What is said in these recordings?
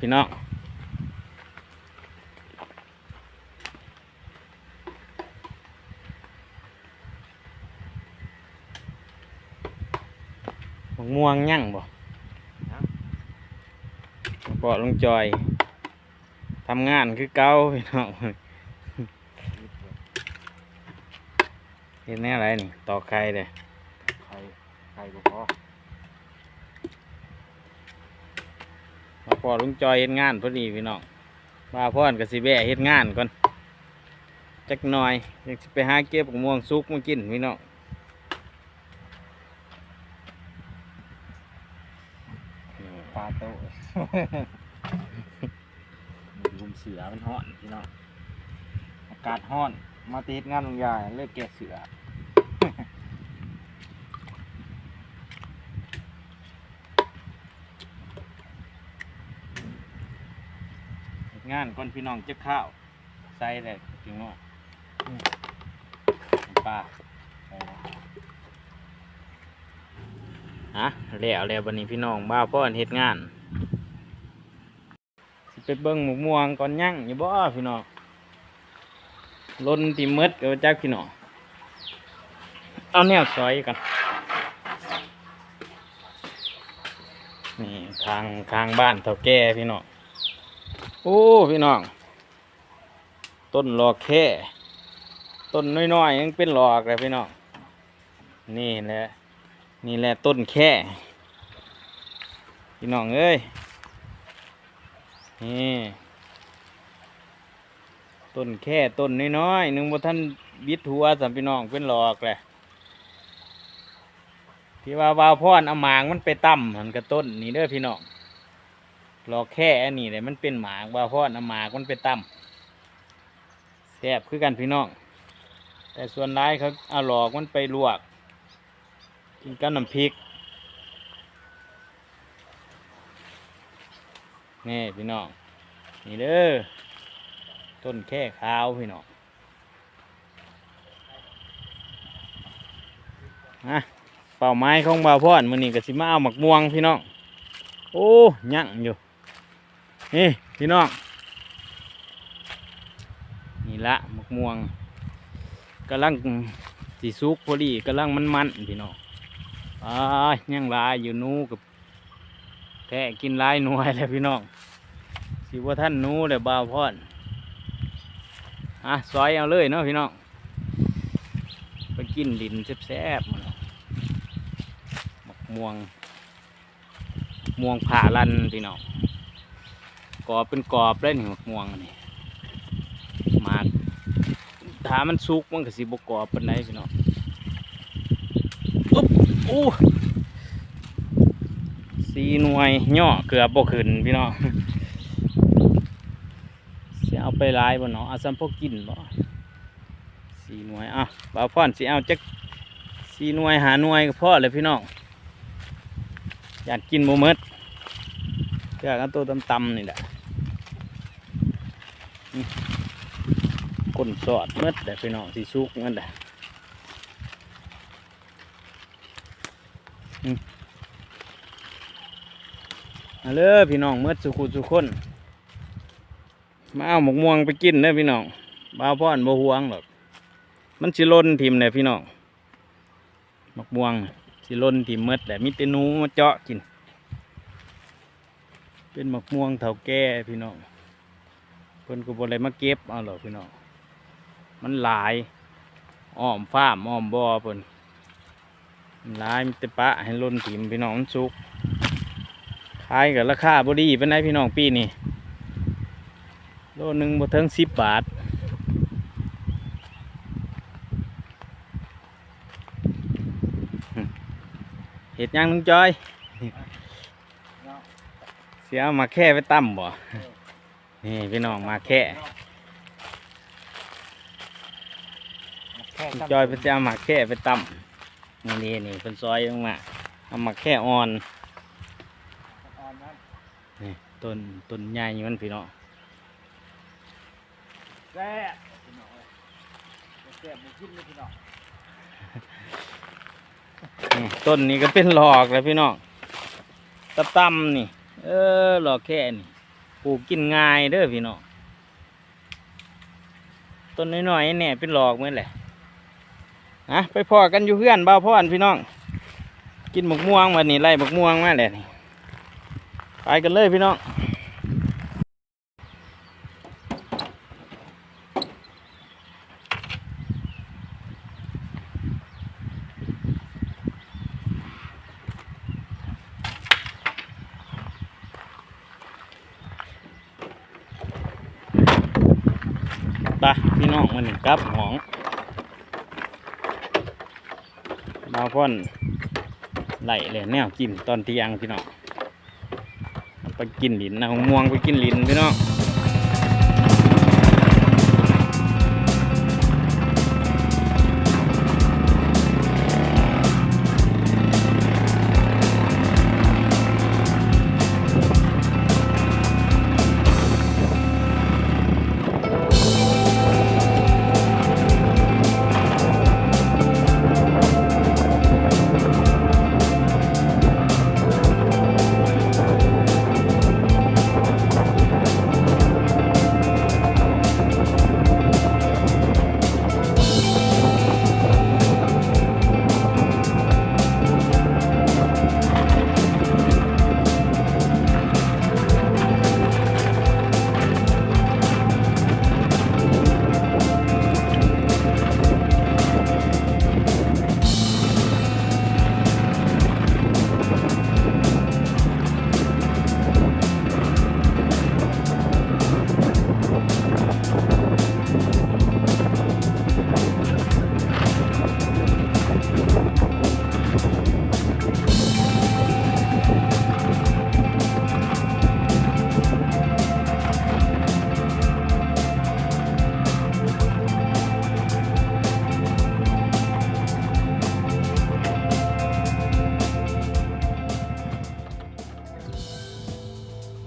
พี่น้องมะม่วงยั่งบ่ปอดลงจอยทำงานคือเก่าพี่น้องเห็นแน่อะไรนี่ต่อไข่เลยไข่ไข่ก็พอ มาพอลุงจอยเฮ็ดงานพอดีพี่น้องมาพ่อนกับสิแบะเฮ็ดงานก่อนจักหน่อยอยากสิไปหาเก็บมะม่วงสุกมากินพี่น้องปลาโตลุมเสือมันฮ้อนพี่น้องอากาศฮ้อน มาติดงานลงยาเลิกแกะเสือ เฮ็ด งานก่อนพี่น้องจะข้าว ใส่เลยพี่น้องอืมปลาฮะแล้วแล้วบันนี้พี่น้องบ้าพ่อนเฮ็ดงานสิไปเบิ่งหมกม่วงก่อนยั่งอยู่บ่พี่น้องล้นที่มืดก็จักพี่น้องเอาแนวซอยกันนี่ทางทางบ้านเฒ่าแก่พี่น้อง อ้พี่น้อง ต้นหลอกแค่ต้นน้อยๆยังเป็นหลอกเลยพี่น้อง นี่แหละนี่แหละต้นแค่พี่น้องเอ้ยนี่ต้นแค่ต้นน้อยๆหนึ่งบ่ท่านบิดหัวสามพี่น้องเป็นหลอกแหละที่ว่าวาวพรเอาหมางมันไปตั้มหันกระต้นนี่เด้อพี่น้อง รอแค่อันนี้เลยมันเป็นหมากว่าเพราะน้ำหมากมันเป็นตั้มแซ่บคือกันพี่น้อง แต่ส่วนร้ายเขาเอาหลอกมันไปลวก กินกับน้ำพริกนี่พี่น้อง นี่เด้อ ต้นแค่ขาวพี่น้องอะเป่าไม้ของบ่าวพอนมือนี้ก็สิมาเอาหมักม่วงพี่น้อง โอ้ยั่งอยู่ นี่พี่น้องนี่ละมะม่วงกำลังสีสุกพอดีกำลังมันมันๆพี่น้องอ่ายังลายอยู่นู้กับแทะกินลายหน่วยแล้วพี่น้องสิว่าท่านนู้เลยบ่าวพอนอะซอยเอาเลยเนาะพี่น้องไปกินดินแซ่บๆมันมะม่วงม่วงผ่าลันพี่น้อง กรอบเป็นกรอบเลยนี่มะม่วงนี่หมากถามันสุกมันก็สิบกรอบเปานใดพี่น้องอุ๊บอู้สีหน่วยย่อเกือบบ่ขึ้นพี่น้องสิเอาไปลายบ่เนาะอาซ้ำพวกกินบ่สีหน่วยอะบ่าวพรสิเอาจักสีหน่วยหาหน่วยก็พอเลยพี่น้องอยากกินบ่หมดอยากเอาตัวตำๆนี่แหละ ก้นสอดเมื่อแต่ไปน้องสีสุกนั่นแหละอืมเอาเลยพี่น้องเมื่อสุขุสุขคนมาเอาหมกม่วงไปกินเด้อพี่น้องบ้าพ่อนบ่ห่วงหรอกมันสิล่นทิมเลยพี่น้องหมกม่วงสิล่นทิมเมื่อแต่มีแต่หนูมาเจาะกิน เป็นหมกม่วงเถาแก่พี่น้อง พิ่นก็บ่ได้มาเก็บเอาหรอกพี่น้องมันหลายอ้อมฟ้าร์มอ้อมบ่อเพิ่นมันหลายมีแต่ปะให้ล้นถิ่มพี่น้องมันสุกขายกับราคาบ่ดีเป็นไดพี่น้องปีนี้โลหนึงบ่ถึงสิบบาทเห็ดหยังลุงจอยเสียเอามาแค่ไปตั้มบ่ นี่พี่น้องมาแค่แค่จอยเพิ่นจะเอามาแค่ไปตั้มนี่นี่นี่เป็นซอยลงมาเอามาแค่อ่อนอ่อนนั้นนี่ต้นต้นใหญ่มันพี่น้องแซ่บพี่น้องเอ้ยแซ่บบ่กินเลยพี่น้องนี่ต้นนี้ก็เป็นหลอกเลยพี่น้องตะตั้มนี่ เออหลอกแค่นี่ ปลูกกินง่ายเด้อพี่น้องต้นน้อยๆเนี่ยเป็นหลอกเหมือนแหละนะไปพอกันอยู่เพื่อนบ่าวพ่อนพี่น้อง กินหมกม่วงวันนี้ไล่หมกม่วงมาแหละนี่ไปกันเลยพี่น้องะพี่น้องมันกลับหองบาพ่อนไหลเลยแนวกินตอนเที่ยงพี่น้องไปกินหลินนะม่วงไปกินหลินพี่น้อง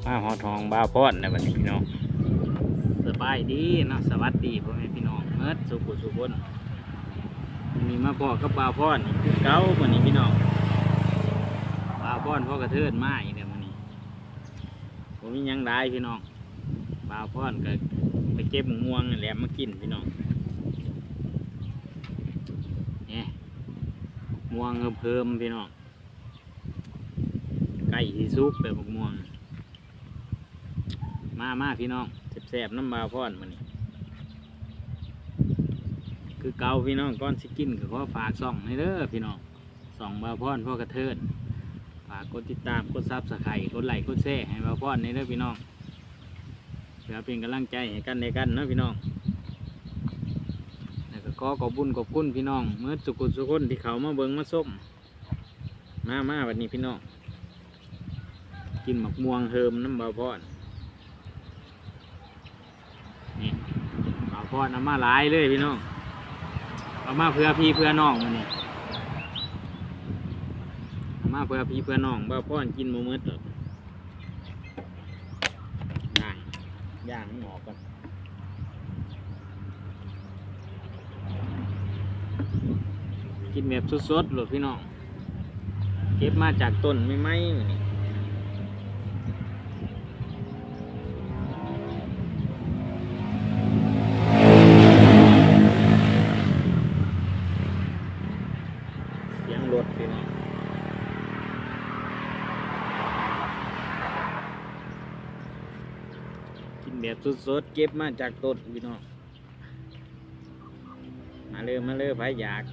มาหอทองบาพอดในวันนี้พี่น้องสบายดีเนาะสวัสดีพ่อแม่พี่น้องเมื่อสุขุสุขนวันนี้มาพอกับบาพอดนี่คือเก้าวันนี้พี่น้องบาพอดพ่อกระเทินมาอีกเดี๋ยววันนี้ผมมียังได้พี่น้องบาพอดก็ไปเก็บม่วงแหละมากินพี่น้องเนี่ยม่วงเพิ่มพี่น้องไก่ที่ซุกแบบม่วง มามาพี่น้องแสบๆน้ำบาวพอนมันนี่คือเกาพี่น้องก้อนสกินก็ขอฝากส่องให้เด้อพี่น้องส่องบาวพอนพ่อกระเทินฝากกดติดตามกดซับสไครต์กดไลค์กดแชร์ให้บาวพอนในเด้อพี่น้องเพื่อเป็นกำลังใจให้กันในกันเนาะพี่น้องแล้วก็ขอขอบุญขอบคุณพี่น้องเมื่อสุกุสุคนที่เขามาเบิงมาส้มมามาวันนี้พี่น้องกินหมักม่วงเฮิมน้ำบาวพอนเอา พอเอามาหลายเลยพี่น้องเอามาเพื่อพี่เพื่อน้องมันนี่เอามาเพื่อพี่เพื่อน้องบ่าพ่อนกินโมมืดหรอย่างย่างให้หมอกก่อนกินแบบสดๆหรอพี่น้องเก็บมาจากต้นไม่ไหมนี่ เสียงรถพี่น้องกินแบบ สดๆเก็บมาจากต้นพี่น้องมาเลยมาเลยไผอยาก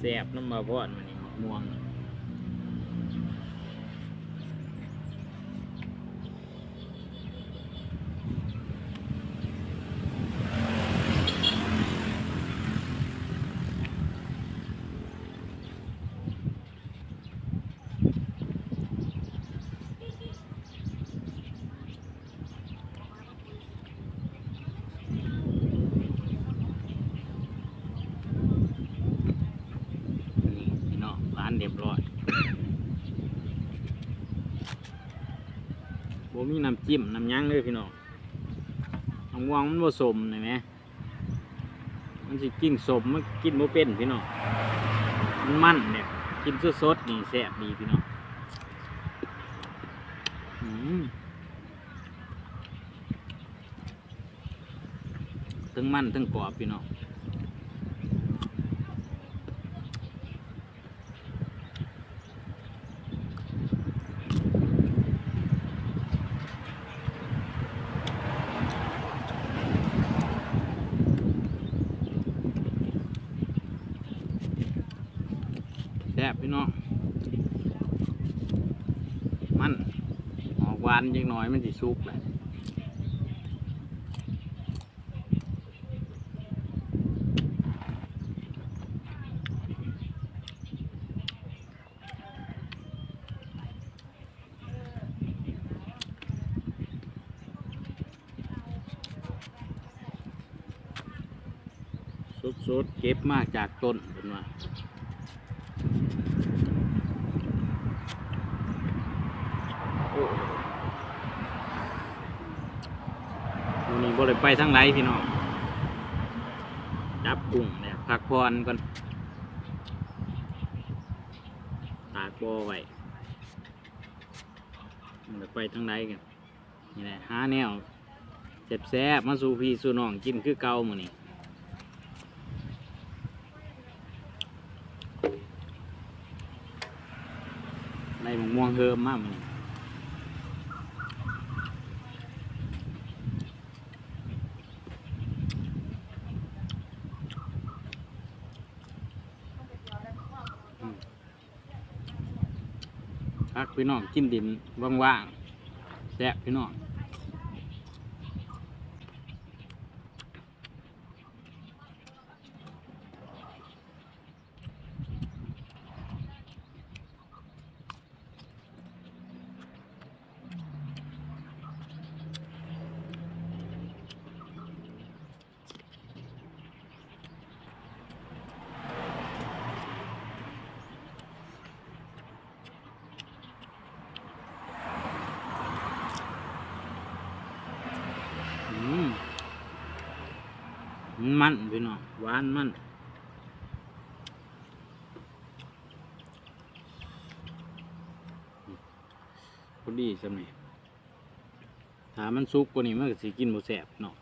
แสบๆน้ำมาพอดมันนี่ม่วงานเรียบร้อยโบมีน้ำจิ้มน้ำยั้งเลยพี่น้องน้ำวางมันผสมเห็นไหมมันจะกินสมมันกินโมเป็นพี่น้องมันมันเนี่ยกินสดสดนี่แซ่บดีพี่น้องทั้งมันทั้งกรอบพี่น้องานยังน้อยมันสิสุกแหละสดๆเก็บมากจากต้นเป็นว่าวัน บ่ได้ไปทางไหนพี่น้องจับกุ้งเนี่ยพักผ่อนก่อนตากบ่อไว้มันไปทางไหนกันนี่แหละหาแนวแซ่บมาสู่พี่สู่น้องกินคือเก่ามื้อนี้ในมม่วงเฮิมมากมือนี้ พักพี่น้องกินดินว่างๆแซ่บพี่น้องอืม มันพี่น้องหวานมันพอดีสำเนี่ถ้ามันสุกกว่านี้มันก็สิกินบ่แซ่บเนาะ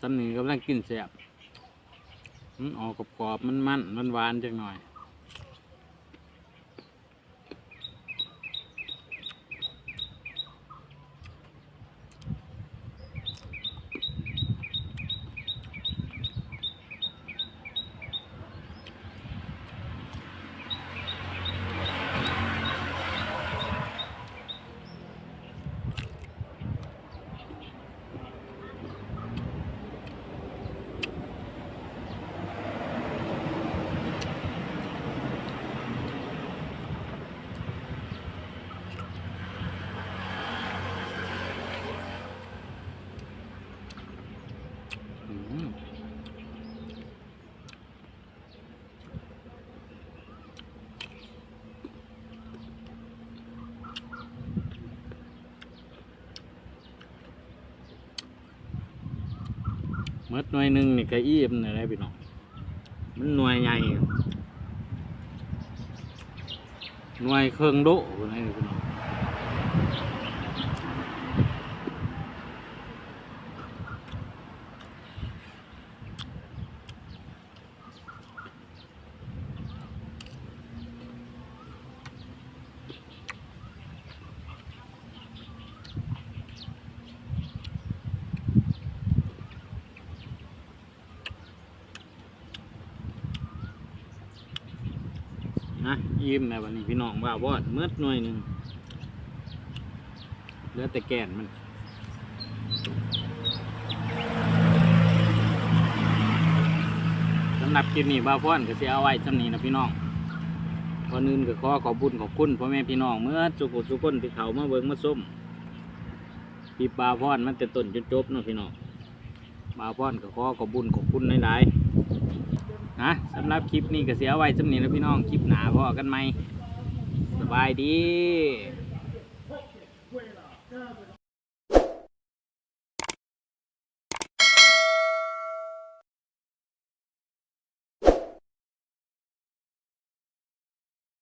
สำเนี่กำลังกินแซ่บมันออกกรอบๆมันมันมันหวานจังหน่อย อืม เมื่อหน่วยหนึ่งนี่ก็อิ่มนี่แหละพี่น้องมันหน่วยใหญ่หน่วยเครื่องโดพุ่นนี่พี่น้อง นะ ยิ้มในวันนี้พี่น้องว่าวอดเมื่อหน่วยหนึ่งเหลือแต่แก่นมันสำหรับคลิปนี้บ้าวพอนก็จะเอาไว้จำนี้นะพี่น้องก่อนอื่นก็ขอขอบคุญขอบคุณพ่อแม่พี่น้องเมื่อจุกุจุกคนที่เขามาเบิ่งมาส้มคลิปบ้าวพอนมันแต่ต้นจนจบเนาะพี่น้องบ้าวพอนก็ขอขอบคุญขอบคุณหลายๆ นะสำหรับคลิปนี้ก็เสียไว้จำเนี้นะพี่น้อง คลิปหนาพอกันไหมสบายดี